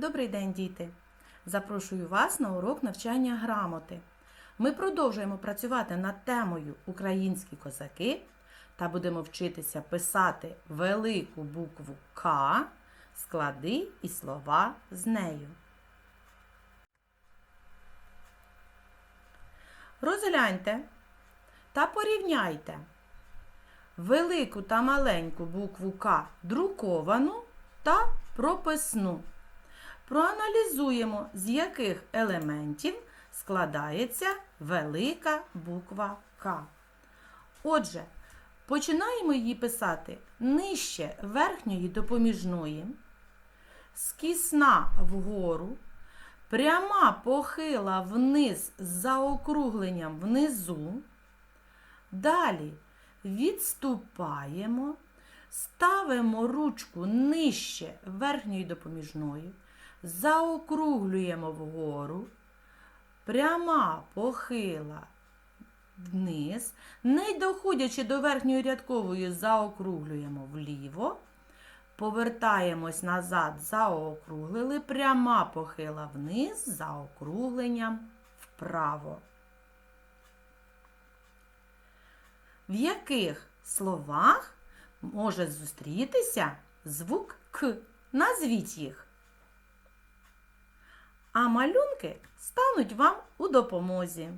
Добрий день, діти! Запрошую вас на урок навчання грамоти. Ми продовжуємо працювати над темою Українські козаки та будемо вчитися писати велику букву К, склади і слова з нею. Розгляньте та порівняйте велику та маленьку букву К друковану та прописну. Проаналізуємо, з яких елементів складається велика буква К. Отже, починаємо її писати нижче верхньої допоміжної, скісна вгору, пряма похила вниз з заокругленням внизу. Далі відступаємо, ставимо ручку нижче верхньої допоміжної, заокруглюємо вгору, пряма похила вниз, не доходячи до верхньої рядкової, заокруглюємо вліво. Повертаємось назад, заокруглили, пряма похила вниз, заокругленням вправо. В яких словах може зустрітися звук К? Назвіть їх. А малюнки стануть вам у допомозі.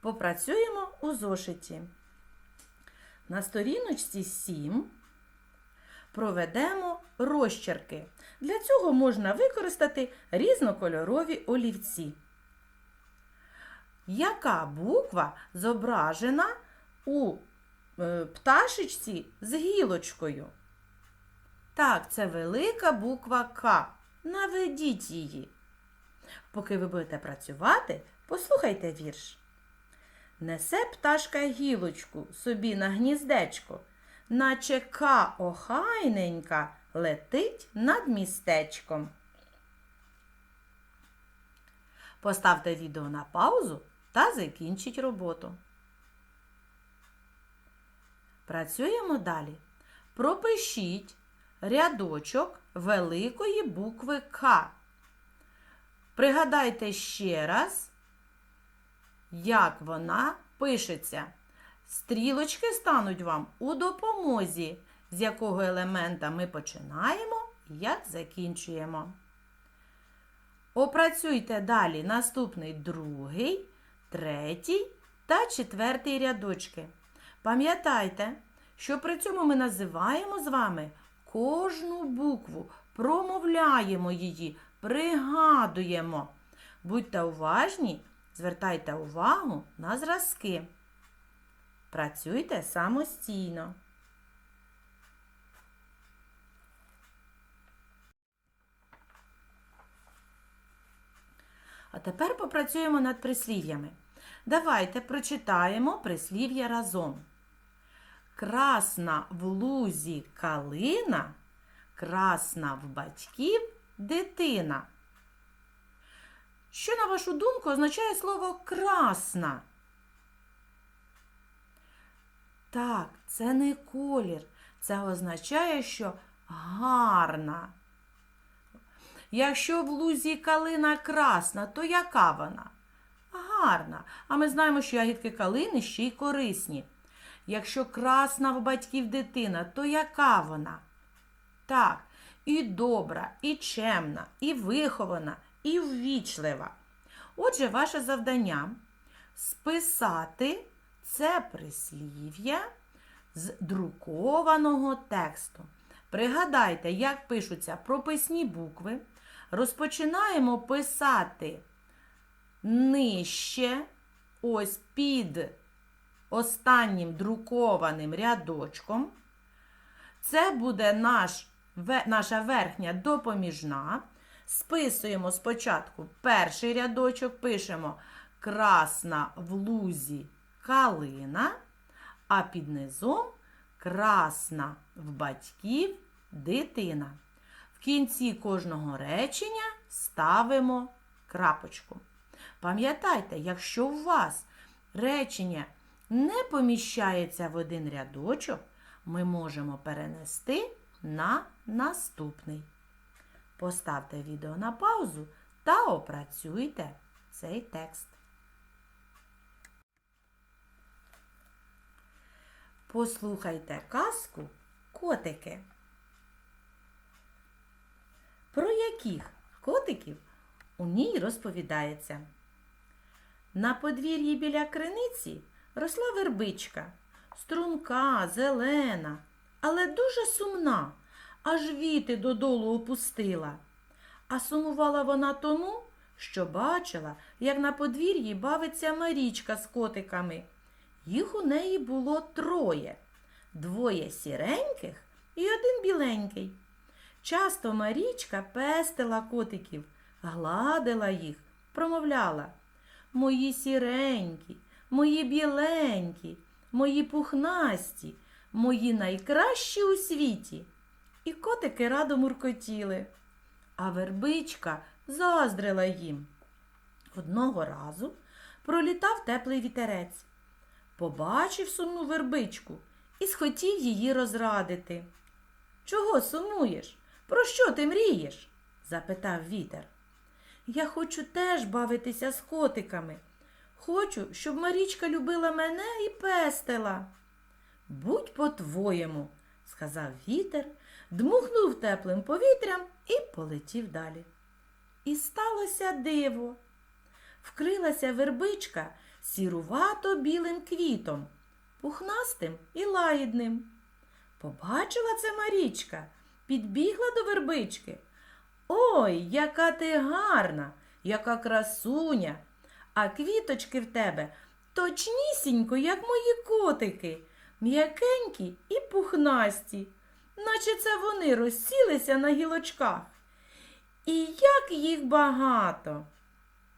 Попрацюємо у зошиті. На сторіночці 7 проведемо розчерки. Для цього можна використати різнокольорові олівці. Яка буква зображена у е, пташечці з гілочкою? Так, це велика буква К. Наведіть її. Поки ви будете працювати, послухайте вірш. Несе пташка гілочку собі на гніздечко, наче ка охайненька летить над містечком. Поставте відео на паузу та закінчіть роботу. Працюємо далі. Пропишіть рядочок великої букви К. Пригадайте ще раз, як вона пишеться. Стрілочки стануть вам у допомозі, з якого елемента ми починаємо і як закінчуємо. Опрацюйте далі наступний другий, третій та четвертий рядочки. Пам'ятайте, що при цьому ми називаємо з вами кожну букву, промовляємо її, пригадуємо. Будьте уважні, звертайте увагу на зразки. Працюйте самостійно. А тепер попрацюємо над прислів'ями. Давайте прочитаємо прислів'я разом. Красна в лузі калина, красна в батьків дитина. Що, на вашу думку, означає слово красна? Так, це не колір. Це означає, що гарна. Якщо в лузі калина красна, то яка вона? Гарна. А ми знаємо, що ягідки калини ще й корисні. Якщо красна в батьків дитина, то яка вона? Так, і добра, і чемна, і вихована, і ввічлива. Отже, ваше завдання списати це прислів'я з друкованого тексту. Пригадайте, як пишуться прописні букви. Розпочинаємо писати нижче, ось під останнім друкованим рядочком. Це буде наш, наша верхня допоміжна. Списуємо спочатку перший рядочок, пишемо красна в лузі калина, а під низом красна в батьків дитина. В кінці кожного речення ставимо крапочку. Пам'ятайте, якщо у вас речення не поміщається в один рядочок, ми можемо перенести на наступний. Поставте відео на паузу та опрацюйте цей текст. Послухайте казку котики. Про яких котиків у ній розповідається? На подвір'ї біля криниці росла вербичка, струнка, зелена, але дуже сумна, аж віти додолу опустила. А сумувала вона тому, що бачила, як на подвір'ї бавиться Марічка з котиками. Їх у неї було троє двоє сіреньких і один біленький. Часто Марічка пестила котиків, гладила їх, промовляла Мої сіренькі, мої біленькі, мої пухнасті, мої найкращі у світі. І котики радо муркотіли. А вербичка заздрила їм. Одного разу пролітав теплий вітерець. Побачив сумну вербичку і схотів її розрадити. Чого сумуєш? Про що ти мрієш? запитав вітер. Я хочу теж бавитися з котиками. Хочу, щоб Марічка любила мене і пестила. Будь по-твоєму, сказав вітер, дмухнув теплим повітрям і полетів далі. І сталося диво. Вкрилася вербичка сірувато білим квітом, пухнастим і лагідним. Побачила це Марічка, підбігла до вербички. Ой, яка ти гарна, яка красуня, а квіточки в тебе точнісінько, як мої котики, м'якенькі і пухнасті, наче це вони розсілися на гілочках. І як їх багато.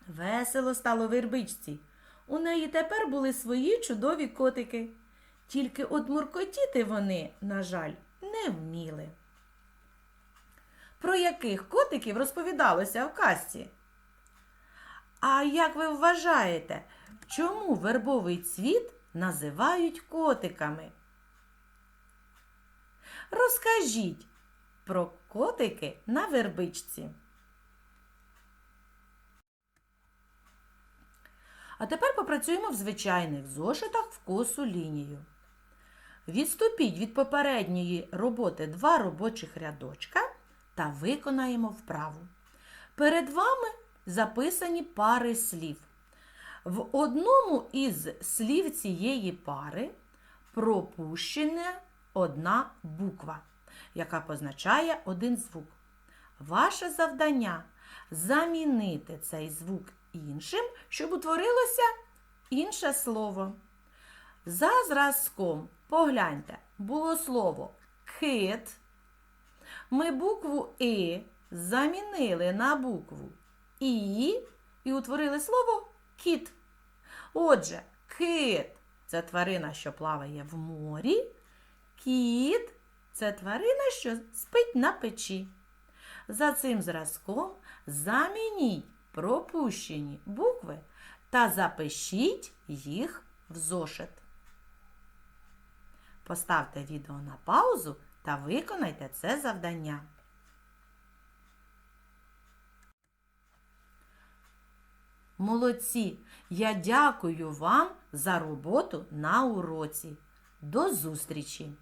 Весело стало вербичці. У неї тепер були свої чудові котики. Тільки от муркотіти вони, на жаль, не вміли. Про яких котиків розповідалося в казці? А як ви вважаєте, чому вербовий цвіт називають котиками? Розкажіть про котики на вербичці. А тепер попрацюємо в звичайних зошитах в косу лінію. Відступіть від попередньої роботи два робочих рядочка та виконаємо вправу. Перед вами записані пари слів. В одному із слів цієї пари пропущена одна буква, яка позначає один звук. Ваше завдання замінити цей звук іншим, щоб утворилося інше слово. За зразком, погляньте, було слово кит. Ми букву И замінили на букву І і утворили слово кіт. Отже, кит це тварина, що плаває в морі. Кіт це тварина, що спить на печі. За цим зразком замініть пропущені букви та запишіть їх в зошит. Поставте відео на паузу та виконайте це завдання. Молодці! Я дякую вам за роботу на уроці. До зустрічі!